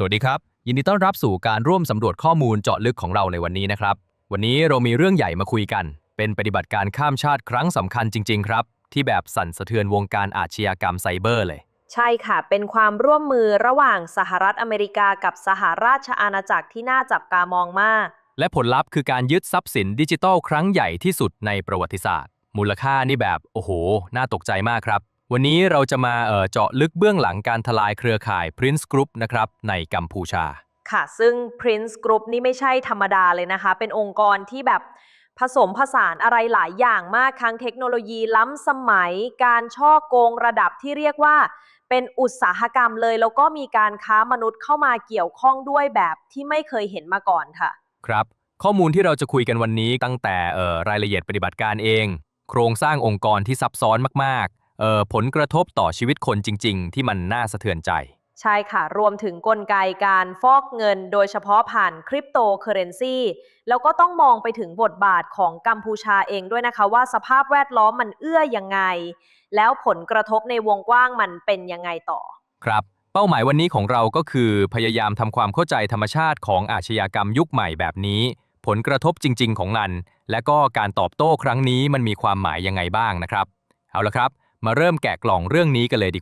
สวัสดีครับ ยินดีต้อนรับสู่การร่วมสำรวจข้อมูลเจาะลึกของเราในวันนี้นะครับ วันนี้เรามีเรื่องใหญ่มาคุยกัน เป็นปฏิบัติการข้ามชาติครั้งสำคัญจริง ๆ ครับ ที่แบบสั่นสะเทือนวงการอาชญากรรมไซเบอร์เลย ใช่ค่ะ เป็นความร่วมมือระหว่างสหรัฐอเมริกากับสหราชอาณาจักรที่น่าจับตามองมาก และผลลัพธ์คือการยึดทรัพย์สินดิจิทัลครั้งใหญ่ที่สุดในประวัติศาสตร์ มูลค่านี่แบบโอ้โห น่าตกใจมากครับ วันนี้เราจะมาเอ่อเจาะลึกเบื้องหลังการทลายเครือข่าย Prince Group นะครับในกัมพูชา ค่ะ ซึ่ง Prince Group นี่ไม่ใช่ธรรมดาเลยนะคะ เป็นองค์กรที่แบบผสมผสานอะไรหลายอย่างมากทั้งเทคโนโลยีล้ำสมัย การช่อโกงระดับที่เรียกว่า เป็นอุตสาหกรรมเลย แล้วก็มีการค้ามนุษย์เข้ามาเกี่ยวข้องด้วยแบบที่ไม่เคยเห็นมาก่อนค่ะ ครับ ข้อมูลที่เราจะคุยกันวันนี้ตั้งแต่เอ่อรายละเอียดปฏิบัติการเอง โครงสร้างองค์กรที่ซับซ้อนมากๆเอ่อ ผลกระทบต่อชีวิตคนจริง ๆ ที่มันน่าสะเทือนใจ ใช่ค่ะ รวมถึงกลไกการฟอกเงินโดยเฉพาะผ่านคริปโตเคอเรนซีแล้วก็ต้องมองไปถึงบทบาทของกัมพูชาเองด้วยนะคะ ว่าสภาพแวดล้อมมันเอื้อยังไง แล้วผลกระทบในวงกว้างมันเป็นยังไงต่อ ครับ เป้าหมายวันนี้ของเราก็คือ พยายามทำความเข้าใจธรรมชาติของอาชญากรรมยุคใหม่แบบนี้ ผลกระทบจริง ๆ ของมัน และก็การตอบโต้ครั้งนี้มันมีความหมายยังไงบ้างนะครับ เอาละครับ มาเริ่มแกะกล่องเรื่องนี้กันเลยดี